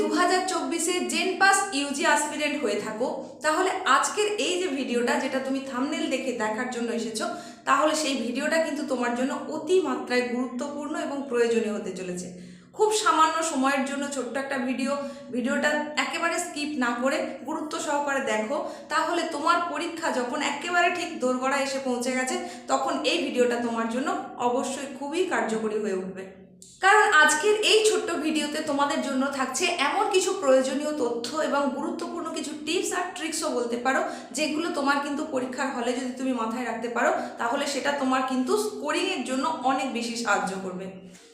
দু হাজার চব্বিশে জেন পাস ইউজি অ্যাসপিরেন্ট হয়ে থাকো। তাহলে আজকের এই যে ভিডিওটা, যেটা তুমি থামনেল দেখে দেখার জন্য এসেছ, তাহলে সেই ভিডিওটা কিন্তু তোমার জন্য অতি মাত্রায় গুরুত্বপূর্ণ এবং প্রয়োজনীয় হতে চলেছে। খুব সামান্য সময়ের জন্য ছোট্ট একটা ভিডিও। ভিডিওটা একেবারে স্কিপ না করে গুরুত্ব সহকারে দেখো। তাহলে তোমার পরীক্ষা যখন একেবারে ঠিক দোরগড়া এসে পৌঁছে গেছে, তখন এই ভিডিওটা তোমার জন্য অবশ্যই খুবই কার্যকরী হয়ে উঠবে। কারণ আজকের এই ছোট্ট ভিডিওতে তোমাদের জন্য থাকছে এমন কিছু প্রয়োজনীয় তথ্য এবং গুরুত্বপূর্ণ কিছু টিপস আর ট্রিক্সও বলতে পারো, যেগুলো তোমার কিন্তু পরীক্ষার হলে যদি তুমি মাথায় রাখতে পারো, তাহলে সেটা তোমার কিন্তু স্কোরিংয়ের জন্য অনেক বেশি সাহায্য করবে।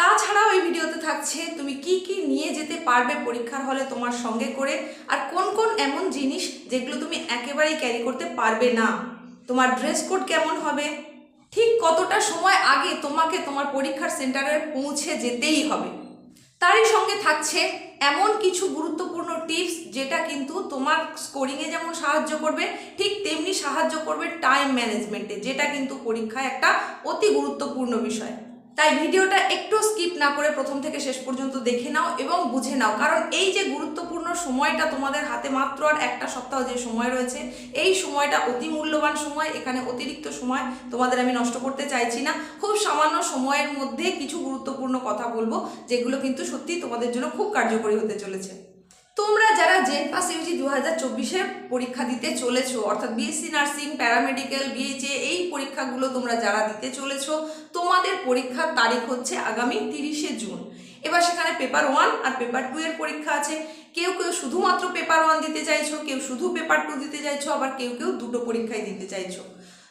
তাছাড়াও এই ভিডিওতে থাকছে তুমি কি কি নিয়ে যেতে পারবে পরীক্ষার হলে তোমার সঙ্গে করে, আর কোন কোন এমন জিনিস যেগুলো তুমি একেবারেই ক্যারি করতে পারবে না। তোমার ড্রেস কোড কেমন হবে? ঠিক কতটা সময় আগে তোমাকে তোমার পরীক্ষার সেন্টারে পৌঁছে যেতেই হবে? তারই সঙ্গে থাকছে এমন কিছু গুরুত্বপূর্ণ টিপস যেটা কিন্তু তোমার স্কোরিংয়ে যেমন সাহায্য করবে, ঠিক তেমনি সাহায্য করবে টাইম ম্যানেজমেন্টে যেটা কিন্তু পরীক্ষায় একটা অতি গুরুত্বপূর্ণ বিষয়। তাই ভিডিওটা একটু স্কিপ না করে প্রথম থেকে শেষ পর্যন্ত দেখে নাও এবং বুঝে নাও। কারণ এই যে গুরুত্বপূর্ণ সময়টা তোমাদের হাতে মাত্র আর একটা সপ্তাহ যে সময় রয়েছে, এই সময়টা অতি মূল্যবান সময়, এখানে অতিরিক্ত সময় তোমাদের আমি নষ্ট করতে চাইছি না। খুব সামান্য সময়ের মধ্যে কিছু গুরুত্বপূর্ণ কথা বলব, যেগুলো কিন্তু সত্যি তোমাদের জন্য খুব কার্যকরী হতে চলেছে। তোমরা যারা জেন পাস ইউজি দু হাজার চব্বিশে পরীক্ষা দিতে চলেছো, অর্থাৎ বিএসসি নার্সিং প্যারামেডিক্যাল বিএইচএ এই পরীক্ষাগুলো তোমরা যারা দিতে চলেছো, তোমাদের পরীক্ষার তারিখ হচ্ছে আগামী তিরিশে জুন। এবার সেখানে পেপার ওয়ান আর পেপার টু এর পরীক্ষা আছে। কেউ কেউ শুধুমাত্র পেপার ওয়ান দিতে চাইছো, কেউ শুধু পেপার টু দিতে চাইছো, আবার কেউ কেউ দুটো পরীক্ষায় দিতে চাইছো।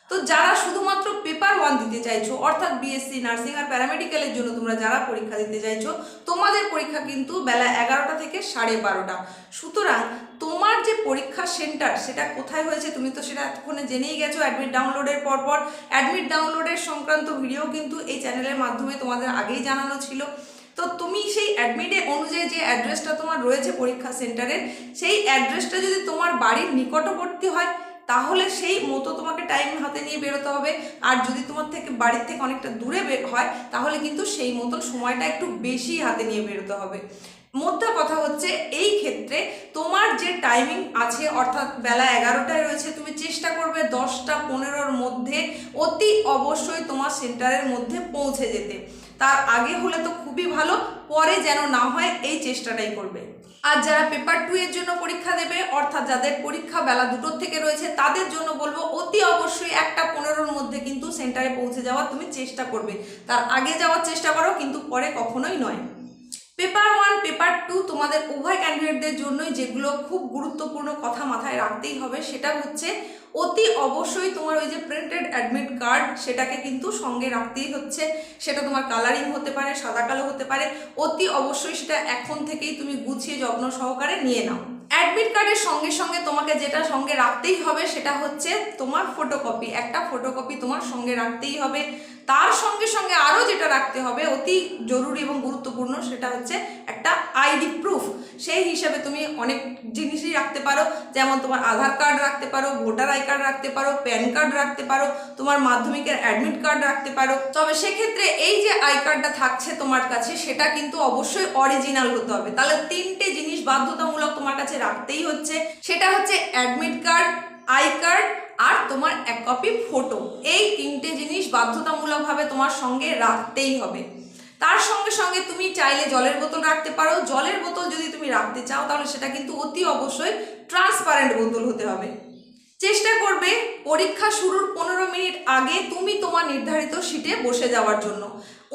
তো যারা শুধুমাত্র পেপার ওয়ান দিতে চাইছো, অর্থাৎ বিএসসি নার্সিং আর প্যারামেডিক্যালের জন্য তোমরা যারা পরীক্ষা দিতে চাইছো, তোমাদের পরীক্ষা কিন্তু বেলা এগারোটা থেকে সাড়ে বারোটা। সুতরাং তোমার যে পরীক্ষা সেন্টার সেটা কোথায় হয়েছে তুমি তো সেটা এতক্ষণে জেনেই গেছো অ্যাডমিট ডাউনলোডের পরপর অ্যাডমিট ডাউনলোডের সংক্রান্ত ভিডিও কিন্তু এই চ্যানেলের মাধ্যমে তোমাদের আগেই জানানো ছিল। তো তুমি সেই অ্যাডমিটে অনুযায়ী যে অ্যাড্রেসটা তোমার রয়েছে পরীক্ষা সেন্টারের সেই অ্যাড্রেসটা যদি তোমার বাড়ির নিকটবর্তী হয় তাহলে সেই মতো তোমাকে টাইম হাতে নিয়ে বেরোতে হবে। আর যদি তোমার থেকে বাড়ির থেকে অনেকটা দূরে হয়, তাহলে কিন্তু সেই মতন সময়টা একটু বেশি হাতে নিয়ে বেরোতে হবে। মোদ্দা কথা হচ্ছে, এই ক্ষেত্রে তোমার যে টাইমিং আছে, অর্থাৎ বেলা এগারোটায় রয়েছে, তুমি চেষ্টা করবে দশটা পনেরোর মধ্যে অতি অবশ্যই তোমার সেন্টারের মধ্যে পৌঁছে যেতে। তার আগে হলে তো খুবই ভালো, পরে যেন না হয় এই চেষ্টাটাই করবে। আর যারা পেপার টু এর জন্য পরীক্ষা দেবে, অর্থাৎ যাদের পরীক্ষা বেলা দুটোর থেকে রয়েছে, তাদের জন্য বলব অতি অবশ্যই একটা পনেরোর মধ্যে কিন্তু সেন্টারে পৌঁছে যাওয়ার তুমি চেষ্টা করবে। তার আগে যাওয়ার চেষ্টা করো, কিন্তু পরে কখনোই নয়। পেপার ওয়ান পেপার টু তোমাদের উভয় ক্যান্ডিডেটদের জন্যই যেগুলো খুব গুরুত্বপূর্ণ কথা মাথায় রাখতেই হবে, সেটা হচ্ছে অতি অবশ্যই তোমার ওই যে প্রিন্টেড অ্যাডমিট কার্ড সেটাকে কিন্তু সঙ্গে রাখতেই হচ্ছে। সেটা তোমার কালারিং হতে পারে, সাদা কালো হতে পারে। অতি অবশ্যই সেটা এখন থেকেই তুমি গুছিয়ে যত্ন সহকারে নিয়ে নাও। অ্যাডমিট কার্ডের সঙ্গে সঙ্গে তোমাকে যেটা সঙ্গে রাখতেই হবে, সেটা হচ্ছে তোমার ফটোকপি একটা ফটোকপি তোমার সঙ্গে রাখতেই হবে। তার সঙ্গে সঙ্গে আরও যেটা রাখতে হবে, অতি জরুরি এবং গুরুত্বপূর্ণ, সেটা হচ্ছে একটা আইডি প্রুফ সেই হিসাবে তুমি অনেক জিনিসই রাখতে পারো, যেমন তোমার আধার কার্ড রাখতে পারো, ভোটার আই কার্ড রাখতে পারো, প্যান কার্ড রাখতে পারো, তোমার মাধ্যমিকের অ্যাডমিট কার্ড রাখতে পারো। তবে সেক্ষেত্রে এই যে আই কার্ডটা থাকছে তোমার কাছে, সেটা কিন্তু অবশ্যই অরিজিনাল হতে হবে। তাহলে তিনটে জিনিস বাধ্যতামূলক তোমার কাছে রাখতেই হচ্ছে, সেটা হচ্ছে অ্যাডমিট কার্ড আই কার্ড আর তোমার এক কপি ফটো এই তিনটে জিনিস বাধ্যতামূলকভাবে তোমার সঙ্গে রাখতেই হবে। তার সঙ্গে সঙ্গে তুমি চাইলে জলের বোতল রাখতে পারো। জলের বোতল যদি তুমি রাখতে চাও, তাহলে সেটা কিন্তু অতি অবশ্যই ট্রান্সপারেন্ট বোতল হতে হবে। চেষ্টা করবে পরীক্ষা শুরুর পনেরো মিনিট আগে তুমি তোমার নির্ধারিত সিটে বসে যাওয়ার জন্য।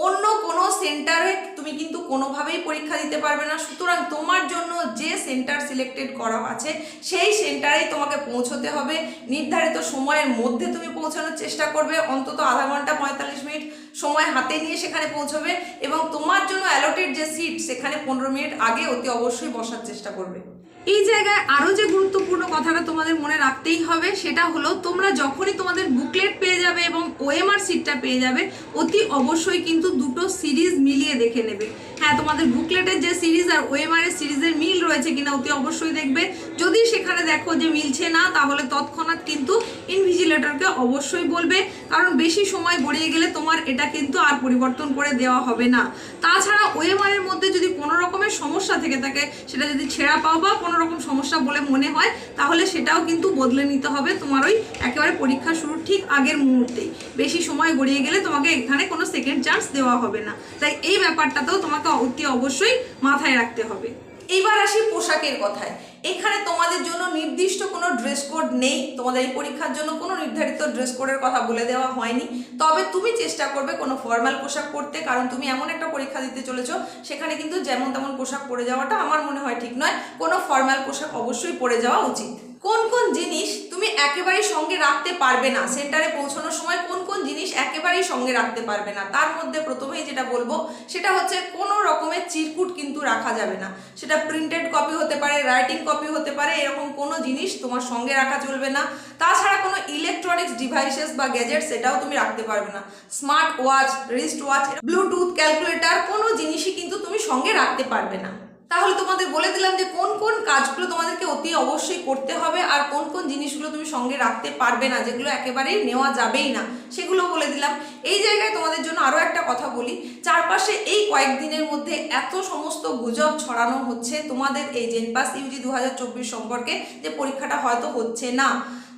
অন্য কোনো সেন্টারে তুমি কিন্তু কোনোভাবেই পরীক্ষা দিতে পারবে না। সুতরাং তোমার জন্য যে সেন্টার সিলেক্টেড করা আছে, সেই সেন্টারেই তোমাকে পৌঁছতে হবে। নির্ধারিত সময়ের মধ্যে তুমি পৌঁছানোর চেষ্টা করবে। অন্তত আধা ঘণ্টা পঁয়তাল্লিশ মিনিট সময় হাতে নিয়ে সেখানে পৌঁছবে এবং তোমার জন্য অ্যালোটেড যে সিট সেখানে পনেরো মিনিট আগে অতি অবশ্যই বসার চেষ্টা করবে। এই জায়গায় আরও যে গুরুত্বপূর্ণ কথাটা তোমাদের মনে রাখতেই হবে, সেটা হলো তোমরা যখনই তোমাদের বুকলেট পেয়ে যাবে এবং ওএমআর সিটটা পেয়ে যাবে, অতি অবশ্যই কিন্তু দুটো সিরিজ মিলিয়ে দেখে নেবে। হ্যাঁ তোমাদের বুকলেটের যে সিরিজ আর ওএমআর এর সিরিজের মিল রয়েছে কিনা অতি অবশ্যই দেখবে। যদি সেখানে দেখো যে মিলছে না, তাহলে তৎক্ষণাৎ কিন্তু ইনভিজিলেটরকে অবশ্যই বলবে, কারণ বেশি সময় গড়িয়ে গেলে তোমার এটা কিন্তু আর পরিবর্তন করে দেওয়া হবে না। তাছাড়া ওএমআর এর মধ্যে যদি কোনো রকমের সমস্যা থেকে থেকে, সেটা যদি ছেঁড়া পাও বা কোনো রকম সমস্যা বলে মনে হয়, তাহলে সেটাও কিন্তু বদলে নিতে হবে। তোমার ওই একেবারে পরীক্ষা শুরুর ঠিক আগের মুহূর্তেই বেশি সময় গড়িয়ে গেলে তোমাকে এখানে কোনো সেকেন্ড চান্স দেওয়া হবে না। তাই এই ব্যাপারটাতেও তোমাকে অতি অবশ্যই মাথায় রাখতে হবে। এইবার আসি পোশাকের কথায়। এখানে তোমাদের জন্য নির্দিষ্ট কোনো ড্রেস কোড নেই। তোমাদের এই পরীক্ষার জন্য কোনো নির্ধারিত ড্রেস কোডের কথা বলে দেওয়া হয়নি। তবে তুমি চেষ্টা করবে কোনো ফর্মাল পোশাক পরতে, কারণ তুমি এমন একটা পরীক্ষা দিতে চলেছ, সেখানে কিন্তু যেমন তেমন পোশাক পরে যাওয়াটা আমার মনে হয় ঠিক নয়। কোনো ফর্মাল পোশাক অবশ্যই পরে যাওয়া উচিত। কোন কোন জিনিস তুমি একেবারেই সঙ্গে রাখতে পারবে না? সেন্টারে পৌঁছানোর সময় কোন কোন জিনিস একেবারেই সঙ্গে রাখতে পারবে না? তার মধ্যে প্রথমেই যেটা বলব, সেটা হচ্ছে কোনো রকমের চিরকুট কিন্তু রাখা যাবে না। সেটা প্রিন্টেড কপি হতে পারে রাইটিং কপি হতে পারে, এরকম কোনো জিনিস তোমার সঙ্গে রাখা চলবে না। তাছাড়া কোনো ইলেকট্রনিক্স ডিভাইসেস বা গ্যাজেট সেটাও তুমি রাখতে পারবে না। Smart watch wrist watch Bluetooth calculator কোনো জিনিসই কিন্তু তুমি সঙ্গে রাখতে পারবে না। তাহলে তোমাদের বলে দিলাম যে কোন কোন কাজগুলো তোমাদেরকে অতি অবশ্যই করতে হবে আর কোন কোন জিনিসগুলো তুমি সঙ্গে রাখতে পারবে না, যেগুলো একেবারেই নেওয়া যাবেই না, সেগুলো বলে দিলাম। এই জায়গায় তোমাদের জন্য আরও একটা কথা বলি, চারপাশে এই কয়েকদিনের মধ্যে এত সমস্ত গুজব ছড়ানো হচ্ছে তোমাদের এই জেনপাস ইউজি দু হাজার চব্বিশ সম্পর্কে যে পরীক্ষাটা হয়তো হচ্ছে না।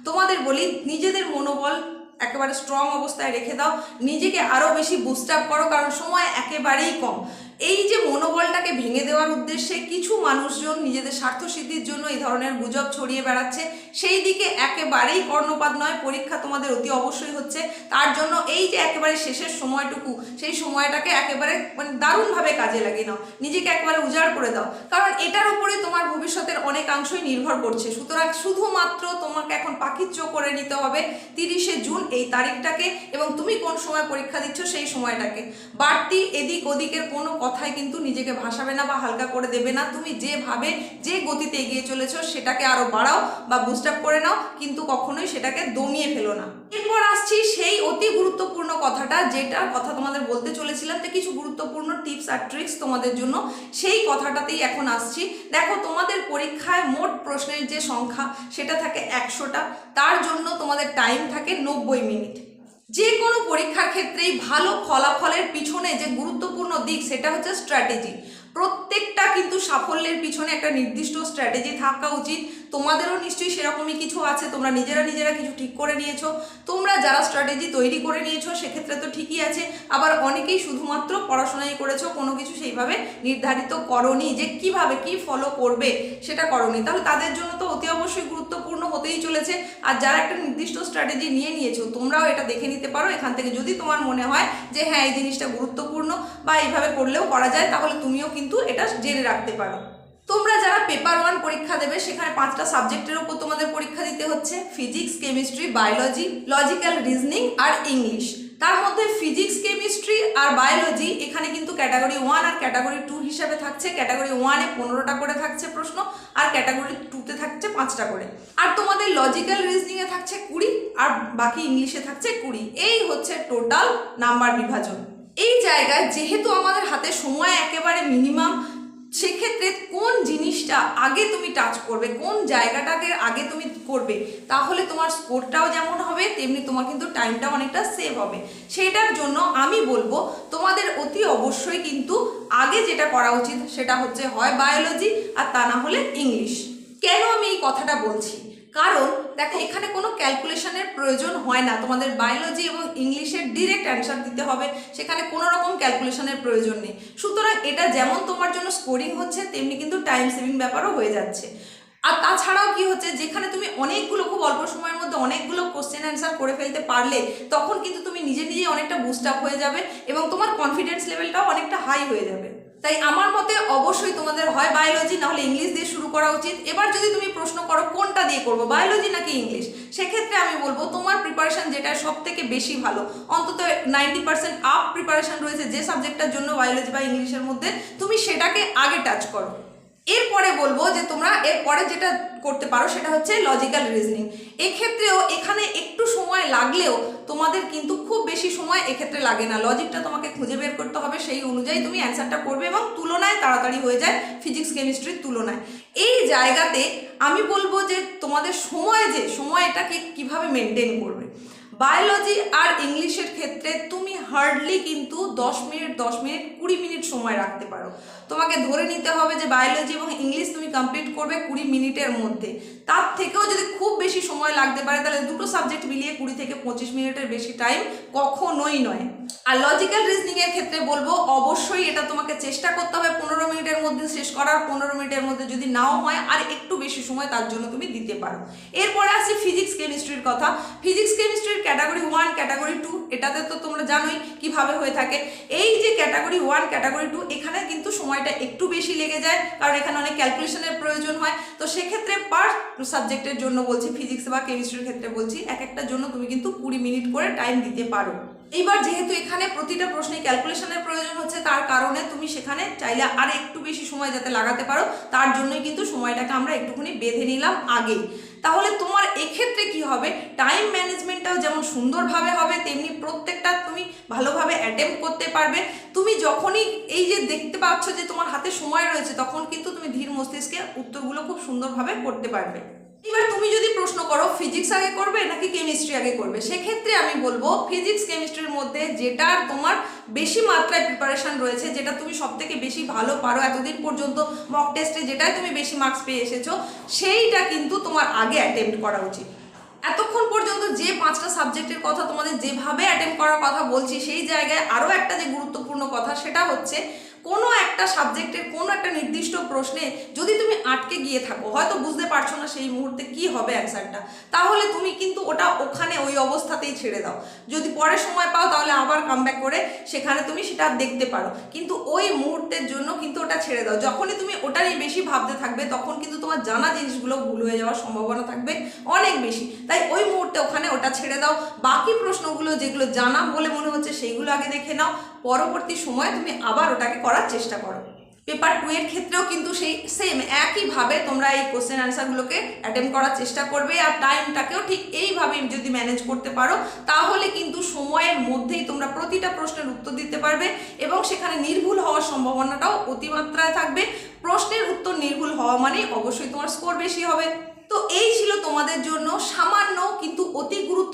তোমাদের বলি, নিজেদের মনোবল একেবারে স্ট্রং অবস্থায় রেখে দাও, নিজেকে আরও বেশি বুস্ট আপ করো, কারণ সময় একেবারেই কম। এই যে মনোবলটাকে ভেঙে দেওয়ার উদ্দেশ্যে কিছু মানুষজন নিজেদের স্বার্থসিদ্ধির জন্য এই ধরনের গুজব ছড়িয়ে বেড়াচ্ছে। সেই দিকে একেবারেই কর্ণপাত নয়, পরীক্ষা তোমাদের অতি অবশ্যই হচ্ছে। তার জন্য এই যে একেবারে শেষের সময়টুকু, সেই সময়টাকে একেবারে মানে দারুণভাবে কাজে লাগিয়ে নাও। নিজেকে একেবারে উজাড় করে দাও। কারণ এটার উপরে তোমার ভবিষ্যতের অনেকাংশই নির্ভর করছে। সুতরাং শুধুমাত্র তোমাকে এখন পাখিচ্য করে নিতে হবে তিরিশে জুন এই তারিখটাকে এবং তুমি কোন সময় পরীক্ষা দিচ্ছ সেই সময়টাকে। বাড়তি এদিক ওদিকের কোনো কথাই কিন্তু নিজেকে ভাসাবে না বা হালকা করে দেবে না। তুমি যেভাবে যে গতিতে এগিয়ে চলেছো সেটাকে আরও বাড়াও বা বুস্ট আপ করে নাও, কিন্তু কখনোই সেটাকে দমিয়ে ফেলো না। এরপর আসছি সেই অতি গুরুত্বপূর্ণ কথাটা যেটার কথা তোমাদের বলতে চলেছিলাম যে কিছু গুরুত্বপূর্ণ টিপস আর ট্রিক্স তোমাদের জন্য। সেই কথাটাতেই এখন আসছি। দেখো, তোমাদের পরীক্ষায় মোট প্রশ্নের যে সংখ্যা সেটা থাকে একশোটা। তার জন্য তোমাদের টাইম থাকে নব্বই মিনিট। কোনো পরীক্ষার ক্ষেত্রেই ভালো ফলাফলের পিছনে যে গুরুত্বপূর্ণ দিক, সেটা হচ্ছে স্ট্র্যাটেজি প্রত্যেকটা কিন্তু সাফল্যের পিছনে একটা নির্দিষ্ট স্ট্র্যাটেজি থাকা উচিত। তোমাদেরও নিশ্চয়ই সেরকমই কিছু আছে, তোমরা নিজেরা নিজেরা কিছু ঠিক করে নিয়েছো। তোমরা যারা স্ট্র্যাটেজি তৈরি করে নিয়েছো, সেক্ষেত্রে তো ঠিকই আছে। আবার অনেকেই শুধুমাত্র পড়াশোনাই করেছ, কোনো কিছু সেইভাবে নির্ধারিত করনি যে কীভাবে কি ফলো করবে, সেটা করনি। তাহলে তাদের জন্য তো অতি অবশ্যই গুরুত্বপূর্ণ হতেই চলেছে। আর যারা একটা নির্দিষ্ট স্ট্র্যাটেজি নিয়ে নিয়েছো, তোমরাও এটা দেখে নিতে পারো। এখান থেকে যদি তোমার মনে হয় যে হ্যাঁ এই জিনিসটা গুরুত্বপূর্ণ বা এইভাবে করলেও করা যায়, তাহলে তুমিও কিন্তু এটা জেনে রাখতে পারো। তোমরা যারা পেপার ওয়ান পরীক্ষা দেবে, সেখানে পাঁচটা সাবজেক্টের উপর তোমাদের পরীক্ষা দিতে হচ্ছে। Physics chemistry biology logical reasoning আর ইংলিশ তার মধ্যে ফিজিক্স কেমিস্ট্রি আর বায়োলজি এখানে কিন্তু ক্যাটাগরি ওয়ান আর ক্যাটাগরি টু হিসাবে থাকছে। ক্যাটাগরি ওয়ানে পনেরোটা করে থাকছে প্রশ্ন আর ক্যাটাগরি টুতে থাকছে পাঁচটা করে। আর তোমাদের লজিক্যাল রিজনিংয়ে থাকছে কুড়ি আর বাকি ইংলিশে থাকছে কুড়ি। এই হচ্ছে টোটাল নাম্বার বিভাজন। এই জায়গায় যেহেতু আমাদের হাতে সময় একেবারে মিনিমাম সেক্ষেত্রে কোন জিনিসটা আগে তুমি টাচ করবে, কোন জায়গাটাকে আগে তুমি করবে, তাহলে তোমার স্কোরটাও যেমন হবে, তেমনি তোমার কিন্তু টাইমটাও অনেকটা সেভ হবে। সেটার জন্য আমি বলব, তোমাদের অতি অবশ্যই কিন্তু আগে যেটা করা উচিত সেটা হচ্ছে হয় বায়োলজি আর তা না হলে ইংলিশ কেন আমি এই কথাটা বলছি? কারণ দেখো, এখানে কোনো ক্যালকুলেশনের প্রয়োজন হয় না। তোমাদের বায়োলজি এবং ইংলিশের ডিরেক্ট অ্যান্সার দিতে হবে, সেখানে কোনো রকম ক্যালকুলেশনের প্রয়োজন নেই। সুতরাং এটা যেমন তোমার জন্য স্কোরিং হচ্ছে, তেমনি কিন্তু টাইম সেভিং ব্যাপারও হয়ে যাচ্ছে। আর তাছাড়াও কি হচ্ছে, যেখানে তুমি অনেকগুলো খুব অল্প সময়ের মধ্যে অনেকগুলো কোশ্চেন অ্যান্সার করে ফেলতে পারলে, তখন কিন্তু তুমি নিজে নিজেই অনেকটা বুস্ট আপ হয়ে যাবে এবং তোমার কনফিডেন্স লেভেলটাও অনেকটা হাই হয়ে যাবে। তাই আমার মতে অবশ্যই তোমাদের হয় বায়োলজি না হলে ইংলিশ দিয়ে শুরু করা উচিত। এবার যদি তুমি প্রশ্ন করো, কোনটা দিয়ে করব বায়োলজি নাকি ইংলিশ সেক্ষেত্রে আমি বলব, তোমার প্রিপারেশন যেটা সব থেকে বেশি ভালো। অন্তত নাইনটি পার্সেন্ট আপ প্রিপারেশন রয়েছে যে সাবজেক্টটার জন্য বায়োলজি বা ইংলিশের মধ্যে। তুমি সেটাকে আগে টাচ করো। এরপরে বলব যে তোমরা এরপরে যেটা করতে পারো সেটা হচ্ছে লজিক্যাল রিজনিং এক্ষেত্রেও এখানে একটু সময় লাগলেও তোমাদের কিন্তু খুব বেশি সময় এক্ষেত্রে লাগে না। লজিকটা তোমাকে খুঁজে বের করতে হবে, সেই অনুযায়ী তুমি অ্যান্সারটা করবে এবং তুলনায় তাড়াতাড়ি হয়ে যায় ফিজিক্স কেমিস্ট্রির তুলনায়। এই জায়গাতে আমি বলব যে তোমাদের সময় যে, সময়টাকে কীভাবে মেনটেন করবে। বায়োলজি আর ইংলিশের ক্ষেত্রে তুমি হার্ডলি কিন্তু দশ মিনিট দশ মিনিট, কুড়ি মিনিট সময় রাখতে পারো। তোমাকে ধরে নিতে হবে যে বায়োলজি এবং ইংলিশ তুমি কমপ্লিট করবে কুড়ি মিনিটের মধ্যে। তার থেকেও যদি খুব বেশি সময় লাগতে পারে, তাহলে দুটো সাবজেক্ট মিলিয়ে কুড়ি থেকে পঁচিশ মিনিটের বেশি টাইম কখনোই নয়। আর লজিক্যাল রিজনিং এর ক্ষেত্রে বলব, অবশ্যই এটা তোমাকে চেষ্টা করতে হবে পনেরো মিনিটের মধ্যে শেষ করার, পনেরো মিনিটের মধ্যে যদি নাও হয়, আর একটু বেশি সময় তার জন্য তুমি দিতে পারো। এরপরে আসছি ফিজিক্স কেমিস্ট্রির কথা। ফিজিক্স কেমিস্ট্রির ক্যাটাগরি ওয়ান ক্যাটাগরি টু এটাতে তো তোমরা জানোই কীভাবে হয়ে থাকে। এই যে ক্যাটাগরি ওয়ান ক্যাটাগরি টু এখানে কিন্তু সময়টা একটু বেশি লেগে যায়, কারণ এখানে অনেক ক্যালকুলেশনের প্রয়োজন হয়। তো সেক্ষেত্রে পার সাবজেক্টের জন্য বলছি ফিজিক্স বা কেমিস্ট্রির ক্ষেত্রে বলছি, এক একটার জন্য তুমি কিন্তু কুড়ি মিনিট করে টাইম দিতে পারো। এইবার যেহেতু এখানে প্রতিটা প্রশ্নে ক্যালকুলেশনের প্রয়োজন হচ্ছে, তার কারণে তুমি সেখানে চাইলে আর একটু বেশি সময় যাতে লাগাতে পারো, তার জন্যই কিন্তু সময়টাকে আমরা একটুখানি বেঁধে নিলাম আগেই। তাহলে তোমার এক্ষেত্রে কি হবে? টাইম ম্যানেজমেন্টটাও যেমন সুন্দরভাবে হবে, তেমনি প্রত্যেকটা তুমি ভালোভাবে অ্যাটেম্প করতে পারবে। তুমি যখনই এই যে দেখতে পাচ্ছ যে তোমার হাতে সময় রয়েছে, তখন কিন্তু তুমি ধীর মস্তিষ্কে উত্তরগুলো খুব সুন্দরভাবে করতে পারবে। এবার তুমি যদি প্রশ্ন করো ফিজিক্স আগে করবে নাকি কেমিস্ট্রি আগে করবে? সেক্ষেত্রে আমি বলব ফিজিক্স কেমিস্ট্রির মধ্যে যেটার তোমার বেশি মাত্রায় প্রিপারেশন রয়েছে, যেটা তুমি সব থেকে বেশি ভালো পারো এতদিন পর্যন্ত মক টেস্টে যেটাই তুমি বেশি মার্কস পেয়ে এসেছ, সেইটা কিন্তু তোমার আগে অ্যাটেম্প্ট করা উচিত। এতক্ষণ পর্যন্ত যে পাঁচটা সাবজেক্টের কথা তোমাদের যেভাবে অ্যাটেম্প করার কথা বলছি, সেই জায়গায় আরও একটা যে গুরুত্বপূর্ণ কথা, সেটা হচ্ছে কোনো একটা সাবজেক্টের কোনো একটা নির্দিষ্ট প্রশ্নে যদি তুমি আটকে গিয়ে থাকো, হয়তো বুঝতে পারছ না সেই মুহূর্তে কি হবে অ্যান্সারটা তাহলে তুমি কিন্তু ওটা ওখানে ওই অবস্থাতেই ছেড়ে দাও। যদি পরে সময় পাও তাহলে আবার কামব্যাক করে সেখানে তুমি সেটা দেখতে পারো। কিন্তু ওই মুহূর্তের জন্য কিন্তু ওটা ছেড়ে দাও। যখনই তুমি ওটা নিয়ে বেশি ভাবতে থাকবে, তখন কিন্তু তোমার জানা জিনিসগুলো ভুল হয়ে যাওয়ার সম্ভাবনা থাকবে অনেক বেশি। তাই ওই মুহূর্তে ওখানে ওটা ছেড়ে দাও। বাকি প্রশ্নগুলো যেগুলো জানা বলে মনে হচ্ছে, সেইগুলো আগে দেখে নাও। পরবর্তী সময় তুমি আবার ওটাকে করার চেষ্টা করো। পেপার টু এর ক্ষেত্রেও কিন্তু সেই সেম একইভাবে তোমরা এই কোশ্চেন অ্যান্সারগুলোকে অ্যাটেম্প করার চেষ্টা করবে আর টাইমটাকেও ঠিক এইভাবে যদি ম্যানেজ করতে পারো, তাহলে কিন্তু সময়ের মধ্যেই তোমরা প্রতিটা প্রশ্নের উত্তর দিতে পারবে এবং সেখানে নির্ভুল হওয়ার সম্ভাবনাটাও অতিমাত্রায় থাকবে। প্রশ্নের উত্তর নির্ভুল হওয়া মানে অবশ্যই তোমার স্কোর বেশি হবে। তো এই ছিল তোমাদের জন্য সামান্য কিন্তু অতি এবং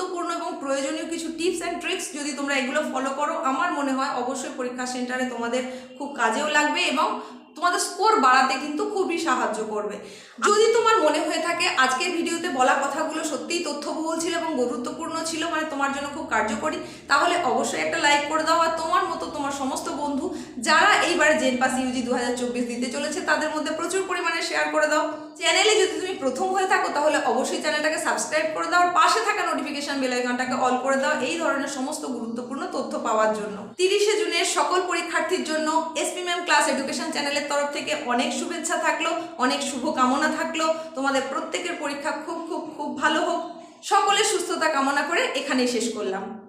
প্রয়োজনীয় কিছু টিপস অ্যান্ড ট্রিক্স যদি তোমরা এগুলো ফলো করো, আমার মনে হয় অবশ্যই পরীক্ষা সেন্টারে তোমাদের খুব কাজেও লাগবে এবং তোমাদের স্কোর বাড়াতে কিন্তু খুবই সাহায্য করবে। যদি তোমার মনে হয়ে থাকে আজকের ভিডিওতে বলা কথাগুলো সত্যিই তথ্যবহুল ছিল এবং গুরুত্বপূর্ণ ছিল মানে তোমার জন্য খুব কার্যকরী, তাহলে অবশ্যই একটা লাইক করে দাও আর তোমার মতো তোমার সমস্ত বন্ধু যারা এইবারে জেন পাস ইউজি দু হাজার চব্বিশ দিতে চলেছে, তাদের মধ্যে প্রচুর পরিমাণে শেয়ার করে দাও। চ্যানেলে যদি তুমি প্রথম হয়ে থাকো, তাহলে অবশ্যই চ্যানেলটাকে সাবস্ক্রাইব করে দাও আর পাশে থাকা নোটিফিকেশন বেল আইকনটাকে অল করে দাও এই ধরনের সমস্ত গুরুত্বপূর্ণ তথ্য পাওয়ার জন্য। তিরিশে জুনের সকল পরীক্ষার্থীর জন্য এসপি ম্যাম ক্লাস এডুকেশন চ্যানেলের তরফ থেকে অনেক শুভেচ্ছা থাকল, অনেক শুভকামনা থাকল। তোমাদের প্রত্যেকের পরীক্ষা খুব খুব খুব ভালো হোক। সকলে সুস্থতা কামনা করে এখানেই শেষ করলাম।